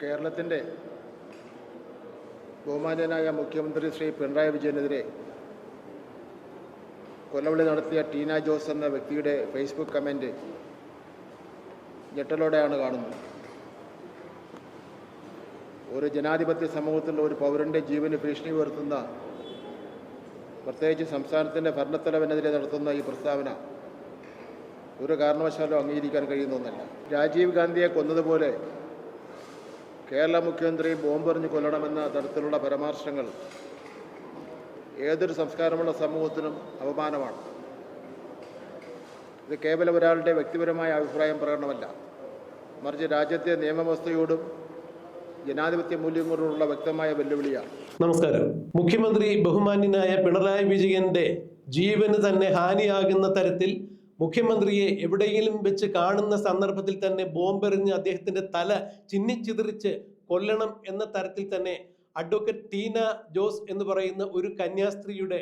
കേരളത്തിന്റെ ബഹുമാന്യനായ മുഖ്യമന്ത്രി ശ്രീ പിണറായി വിജയനെതിരെ കൊല്ലവിളി നടത്തിയ ടീന ജോസ് എന്ന വ്യക്തിയുടെ ഫേസ്ബുക്ക് കമന്റ് ഞെട്ടലോടെയാണ് കാണുന്നത്. ഒരു ജനാധിപത്യ സമൂഹത്തിൽ ഒരു പൗരന്റെ ജീവന് ഭീഷണി ഉയർത്തുന്ന പ്രത്യേകിച്ച് സംസ്ഥാനത്തിന്റെ ഭരണത്തലവനെതിരെ നടത്തുന്ന ഈ പ്രസ്താവന ഒരു കാരണവശാലും അംഗീകരിക്കാൻ കഴിയുന്ന ഒന്നല്ല. രാജീവ് ഗാന്ധിയെ കൊന്നതുപോലെ കേരള മുഖ്യമന്ത്രി ബോംബെറിഞ്ഞ് കൊല്ലണമെന്ന തരത്തിലുള്ള പരാമർശങ്ങൾ ഏതൊരു സംസ്കാരമുള്ള സമൂഹത്തിനും അപമാനമാണ്. ഇത് കേവലം ഒരാളുടെ വ്യക്തിപരമായ അഭിപ്രായം പ്രകടനമല്ല. മറിച്ച് രാജ്യത്തെ നിയമവ്യവസ്ഥയോടും ജനാധിപത്യ മൂല്യങ്ങളോടുള്ള വ്യക്തമായ വെല്ലുവിളിയാണ്. നമസ്കാരം. മുഖ്യമന്ത്രി ബഹുമാന്യനായ പിണറായി വിജയന്റെ ജീവന് തന്നെ ഹാനിയാകുന്ന തരത്തിൽ മുഖ്യമന്ത്രിയെ എവിടെയെങ്കിലും വെച്ച് കാണുന്ന സന്ദർഭത്തിൽ തന്നെ ബോംബെറിഞ്ഞ് അദ്ദേഹത്തിന്റെ തല ചിന്നിച്ചിതറിച്ച് കൊല്ലണം എന്ന തരത്തിൽ തന്നെ അഡ്വക്കേറ്റ് ടീന ജോസ് എന്ന് പറയുന്ന ഒരു കന്യാസ്ത്രീയുടെ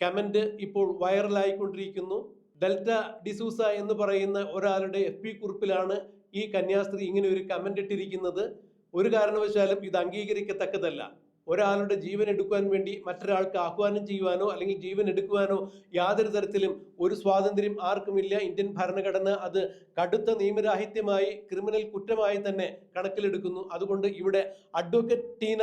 കമന്റ് ഇപ്പോൾ വൈറലായിക്കൊണ്ടിരിക്കുന്നു. ഡെൽറ്റ ഡിസൂസ എന്ന് പറയുന്ന ഒരാളുടെ എഫ് പി കുറിപ്പിലാണ് ഈ കന്യാസ്ത്രീ ഇങ്ങനെ ഒരു കമന്റ് ഇട്ടിരിക്കുന്നത്. ഒരു കാരണവശാലും ഇത് അംഗീകരിക്കത്തക്കതല്ല. ഒരാളുടെ ജീവൻ എടുക്കുവാൻ വേണ്ടി മറ്റൊരാൾക്ക് ആഹ്വാനം ചെയ്യുവാനോ അല്ലെങ്കിൽ ജീവൻ എടുക്കുവാനോ യാതൊരു തരത്തിലും ഒരു സ്വാതന്ത്ര്യം ആർക്കുമില്ല. ഇന്ത്യൻ ഭരണഘടന അത് കടുത്ത നിയമരാഹിത്യമായി ക്രിമിനൽ കുറ്റമായി തന്നെ കണക്കിലെടുക്കുന്നു. അതുകൊണ്ട് ഇവിടെ അഡ്വക്കേറ്റ് ടീന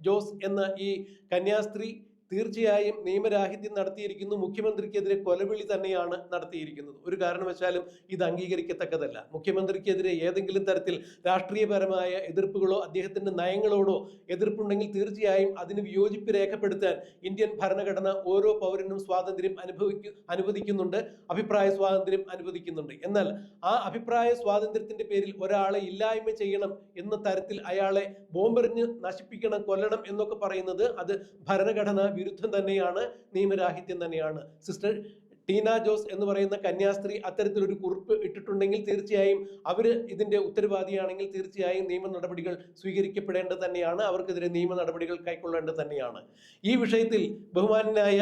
ജോസ് എന്ന ഈ കന്യാസ്ത്രീ തീർച്ചയായും നിയമരാഹിത്യം നടത്തിയിരിക്കുന്നു. മുഖ്യമന്ത്രിക്കെതിരെ കൊലവിളി തന്നെയാണ് നടത്തിയിരിക്കുന്നത്. ഒരു കാരണവശാലും ഇത് അംഗീകരിക്കത്തക്കതല്ല. മുഖ്യമന്ത്രിക്കെതിരെ ഏതെങ്കിലും തരത്തിൽ രാഷ്ട്രീയപരമായ എതിർപ്പുകളോ അദ്ദേഹത്തിന്റെ നയങ്ങളോടോ എതിർപ്പുണ്ടെങ്കിൽ തീർച്ചയായും അതിന് വിയോജിപ്പ് രേഖപ്പെടുത്താൻ ഇന്ത്യൻ ഭരണഘടന ഓരോ പൗരനും സ്വാതന്ത്ര്യം അനുഭവിക്കു അനുവദിക്കുന്നുണ്ട്. അഭിപ്രായ സ്വാതന്ത്ര്യം അനുവദിക്കുന്നുണ്ട്. എന്നാൽ ആ അഭിപ്രായ സ്വാതന്ത്ര്യത്തിന്റെ പേരിൽ ഒരാളെ ഇല്ലായ്മ ചെയ്യണം എന്ന തരത്തിൽ അയാളെ ബോംബെറിഞ്ഞ് നശിപ്പിക്കണം കൊല്ലണം എന്നൊക്കെ പറയുന്നത് അത് ഭരണഘടന വിരുദ്ധം തന്നെയാണ് നിയമരാഹിത്യം തന്നെയാണ്. സിസ്റ്റർ ടീന ജോസ് എന്ന് പറയുന്ന കന്യാസ്ത്രീ അത്തരത്തിലൊരു കുറിപ്പ് ഇട്ടിട്ടുണ്ടെങ്കിൽ തീർച്ചയായും അവർ ഇതിന്റെ ഉത്തരവാദിയാണെങ്കിൽ തീർച്ചയായും നിയമ നടപടികൾ സ്വീകരിക്കപ്പെടേണ്ടത് തന്നെയാണ് അവർക്കെതിരെ നിയമ നടപടികൾ കൈക്കൊള്ളേണ്ടത് തന്നെയാണ്. ഈ വിഷയത്തിൽ ബഹുമാനായ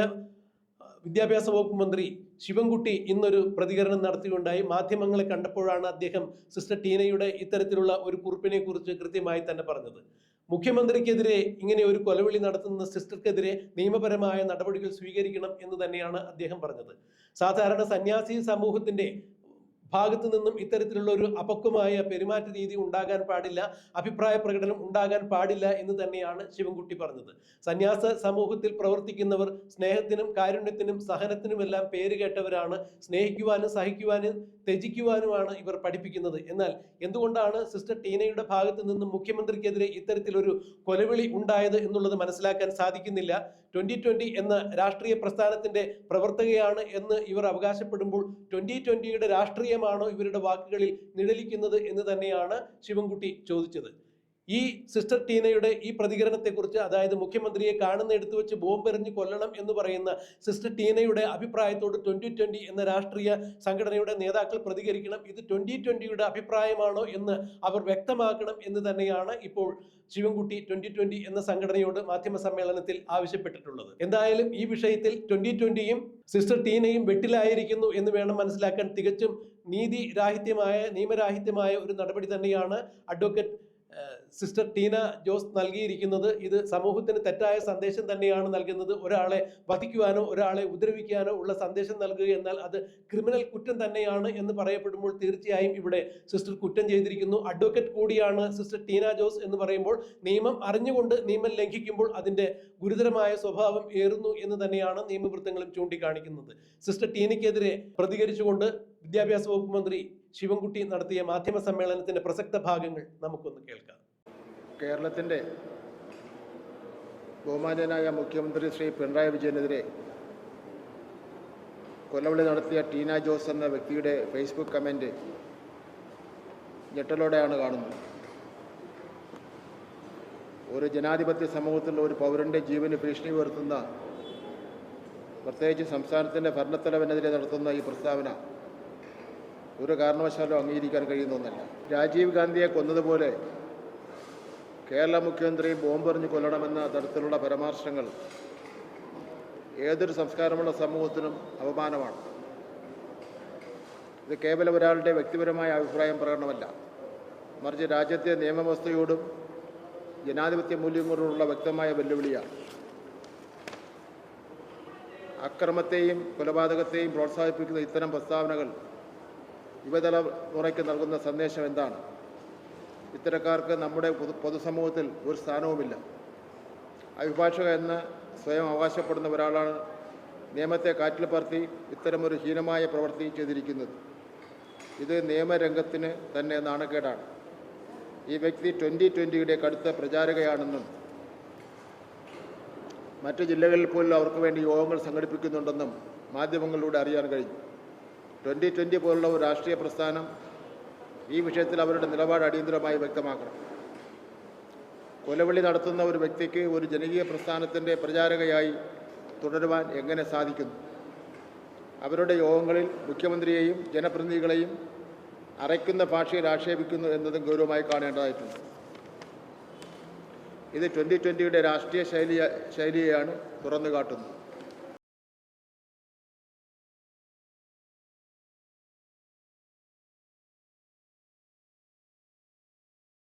വിദ്യാഭ്യാസ വകുപ്പ് മന്ത്രി ശിവൻകുട്ടി ഇന്നൊരു പ്രതികരണം നടത്തിയുണ്ടായി. മാധ്യമങ്ങളെ കണ്ടപ്പോഴാണ് അദ്ദേഹം സിസ്റ്റർ ടീനയുടെ ഇത്തരത്തിലുള്ള ഒരു കുറിപ്പിനെ കുറിച്ച് കൃത്യമായി തന്നെ പറഞ്ഞത്. മുഖ്യമന്ത്രിക്കെതിരെ ഇങ്ങനെ ഒരു കൊലവിളി നടത്തുന്ന സിസ്റ്റർക്കെതിരെ നിയമപരമായ നടപടികൾ സ്വീകരിക്കണം എന്ന് തന്നെയാണ് അദ്ദേഹം പറഞ്ഞത്. സാധാരണ സന്യാസി സമൂഹത്തിന്റെ ഭാഗത്തു നിന്നും ഇത്തരത്തിലുള്ള ഒരു അപക്വമായ പെരുമാറ്റ രീതി ഉണ്ടാകാൻ പാടില്ല അഭിപ്രായ പ്രകടനം ഉണ്ടാകാൻ പാടില്ല എന്ന് തന്നെയാണ് ശിവൻകുട്ടി പറഞ്ഞത്. സന്യാസ സമൂഹത്തിൽ പ്രവർത്തിക്കുന്നവർ സ്നേഹത്തിനും കാരുണ്യത്തിനും സഹനത്തിനുമെല്ലാം പേര് കേട്ടവരാണ് സ്നേഹിക്കുവാനും സഹിക്കുവാനും ത്യജിക്കുവാനുമാണ് ഇവർ പഠിപ്പിക്കുന്നത്. എന്നാൽ എന്തുകൊണ്ടാണ് സിസ്റ്റർ ടീനയുടെ ഭാഗത്തു നിന്നും മുഖ്യമന്ത്രിക്കെതിരെ ഇത്തരത്തിലൊരു കൊലവിളി ഉണ്ടായത് എന്നുള്ളത് മനസ്സിലാക്കാൻ സാധിക്കുന്നില്ല? ട്വന്റി ട്വന്റി എന്ന രാഷ്ട്രീയ പ്രസ്ഥാനത്തിന്റെ പ്രവർത്തകയാണ് എന്ന് ഇവർ അവകാശപ്പെടുമ്പോൾ ട്വന്റി ട്വന്റിയുടെ രാഷ്ട്രീയമാണോ ഇവരുടെ വാക്കുകളിൽ നിഴലിക്കുന്നത് എന്ന് തന്നെയാണ് ശിവൻകുട്ടി ചോദിച്ചത്. ഈ സിസ്റ്റർ ടീനയുടെ ഈ പ്രതികരണത്തെക്കുറിച്ച് അതായത് മുഖ്യമന്ത്രിയെ കാണുന്ന എടുത്തു വെച്ച് ബോംബെറിഞ്ഞ് കൊല്ലണം എന്ന് പറയുന്ന സിസ്റ്റർ ടീനയുടെ അഭിപ്രായത്തോട് ട്വന്റി ട്വന്റി എന്ന രാഷ്ട്രീയ സംഘടനയുടെ നേതാക്കൾ പ്രതികരിക്കണം. ഇത് ട്വന്റി ട്വന്റിയുടെ അഭിപ്രായമാണോ എന്ന് അവർ വ്യക്തമാക്കണം എന്ന് തന്നെയാണ് ഇപ്പോൾ ശിവൻകുട്ടി ട്വന്റി ട്വന്റി എന്ന സംഘടനയോട് മാധ്യമ സമ്മേളനത്തിൽ ആവശ്യപ്പെട്ടിട്ടുള്ളത്. എന്തായാലും ഈ വിഷയത്തിൽ ട്വന്റി ട്വന്റിയും സിസ്റ്റർ ടീനയും വെട്ടിലായിരിക്കുന്നു എന്ന് വേണം മനസ്സിലാക്കാൻ തികച്ചും നീതി രാഹിത്യമായ നിയമരാഹിത്യമായ ഒരു നടപടി തന്നെയാണ് അഡ്വക്കേറ്റ് സിസ്റ്റർ ടീന ജോസ് നൽകിയിരിക്കുന്നത്. ഇത് സമൂഹത്തിന് തെറ്റായ സന്ദേശം തന്നെയാണ് നൽകുന്നത്. ഒരാളെ വധിക്കുവാനോ ഒരാളെ ഉപദ്രവിക്കാനോ ഉള്ള സന്ദേശം നൽകുക എന്നാൽ അത് ക്രിമിനൽ കുറ്റം തന്നെയാണ് എന്ന് പറയപ്പെടുമ്പോൾ തീർച്ചയായും ഇവിടെ സിസ്റ്റർ കുറ്റം ചെയ്തിരിക്കുന്നു. അഡ്വക്കേറ്റ് കൂടിയാണ് സിസ്റ്റർ ടീന ജോസ് എന്ന് പറയുമ്പോൾ നിയമം അറിഞ്ഞുകൊണ്ട് നിയമം ലംഘിക്കുമ്പോൾ അതിന്റെ ഗുരുതരമായ സ്വഭാവം ഏറുന്നു എന്ന് തന്നെയാണ് നിയമവൃത്തങ്ങളും ചൂണ്ടിക്കാണിക്കുന്നത്. സിസ്റ്റർ ടീനയ്ക്കെതിരെ പ്രതികരിച്ചുകൊണ്ട് വിദ്യാഭ്യാസ വകുപ്പ് മന്ത്രി ശിവൻകുട്ടി നടത്തിയ മാധ്യമ സമ്മേളനത്തിന്റെ പ്രസക്ത ഭാഗങ്ങൾ നമുക്കൊന്ന് കേൾക്കാം. കേരളത്തിന്റെ ബഹുമാന്യനായ മുഖ്യമന്ത്രി ശ്രീ പിണറായി വിജയനെതിരെ കൊല്ലവിളി നടത്തിയ ടീന ജോസ് എന്ന വ്യക്തിയുടെ ഫേസ്ബുക്ക് കമന്റ് ഞെട്ടലോടെയാണ് കാണുന്നത്. ഒരു ജനാധിപത്യ സമൂഹത്തിൽ ഒരു പൗരന്റെ ജീവന് ഭീഷണി ഉയർത്തുന്ന പ്രത്യേകിച്ച് സംസ്ഥാനത്തിന്റെ ഭരണത്തലവനെതിരെ നടത്തുന്ന ഈ പ്രസ്താവന ഒരു കാരണവശാലും അംഗീകരിക്കാൻ കഴിയുന്നൊന്നല്ല. രാജീവ് ഗാന്ധിയെ കൊന്നതുപോലെ കേരള മുഖ്യമന്ത്രി ബോംബെറിഞ്ഞ് കൊല്ലണമെന്ന തരത്തിലുള്ള പരാമർശങ്ങൾ ഏതൊരു സംസ്കാരമുള്ള സമൂഹത്തിനും അപമാനമാണ്. ഇത് കേവലം ഒരാളുടെ വ്യക്തിപരമായ അഭിപ്രായം പ്രകടനമല്ല. മറിച്ച് രാജ്യത്തെ നിയമവ്യവസ്ഥയോടും ജനാധിപത്യ മൂല്യങ്ങളോടുള്ള വ്യക്തമായ വെല്ലുവിളിയാണ്. അക്രമത്തെയും കൊലപാതകത്തെയും പ്രോത്സാഹിപ്പിക്കുന്ന ഇത്തരം പ്രസ്താവനകൾ യുവതലമുറയ്ക്ക് നൽകുന്ന സന്ദേശം എന്താണ്? ഇത്തരക്കാർക്ക് നമ്മുടെ പൊതു പൊതുസമൂഹത്തിൽ ഒരു സ്ഥാനവുമില്ല. അഭിഭാഷക എന്ന് സ്വയം അവകാശപ്പെടുന്ന ഒരാളാണ് നിയമത്തെ കാറ്റിൽ പറത്തി ഇത്തരമൊരു ഹീനമായ പ്രവൃത്തി ചെയ്തിരിക്കുന്നത്. ഇത് നിയമരംഗത്തിന് തന്നെ നാണക്കേടാണ്. ഈ വ്യക്തി ട്വന്റി ട്വന്റിയുടെ കടുത്ത പ്രചാരകയാണെന്നും മറ്റ് ജില്ലകളിൽ പോലും അവർക്ക് വേണ്ടി യോഗങ്ങൾ സംഘടിപ്പിക്കുന്നുണ്ടെന്നും മാധ്യമങ്ങളിലൂടെ അറിയാൻ കഴിഞ്ഞു. ട്വന്റി ട്വന്റി പോലുള്ള ഒരു രാഷ്ട്രീയ പ്രസ്ഥാനം ഈ വിഷയത്തിൽ അവരുടെ നിലപാട് അടിയന്തരമായി വ്യക്തമാക്കണം. കൊലവിളി നടത്തുന്ന ഒരു വ്യക്തിക്ക് ഒരു ജനകീയ പ്രസ്ഥാനത്തിന്റെ പ്രചാരകയായി തുടരുവാൻ എങ്ങനെ സാധിക്കുന്നു? അവരുടെ യോഗങ്ങളിൽ മുഖ്യമന്ത്രിയെയും ജനപ്രതിനിധികളെയും അറയ്ക്കുന്ന ഭാഷയിൽ ആക്ഷേപിക്കുന്നു എന്നതും ഗൗരവമായി കാണേണ്ടതായിട്ടുണ്ട്. ഇത് ട്വന്റി ട്വന്റിയുടെ രാഷ്ട്രീയ ശൈലിയ ശൈലിയെയാണ് തുറന്നു കാട്ടുന്നത്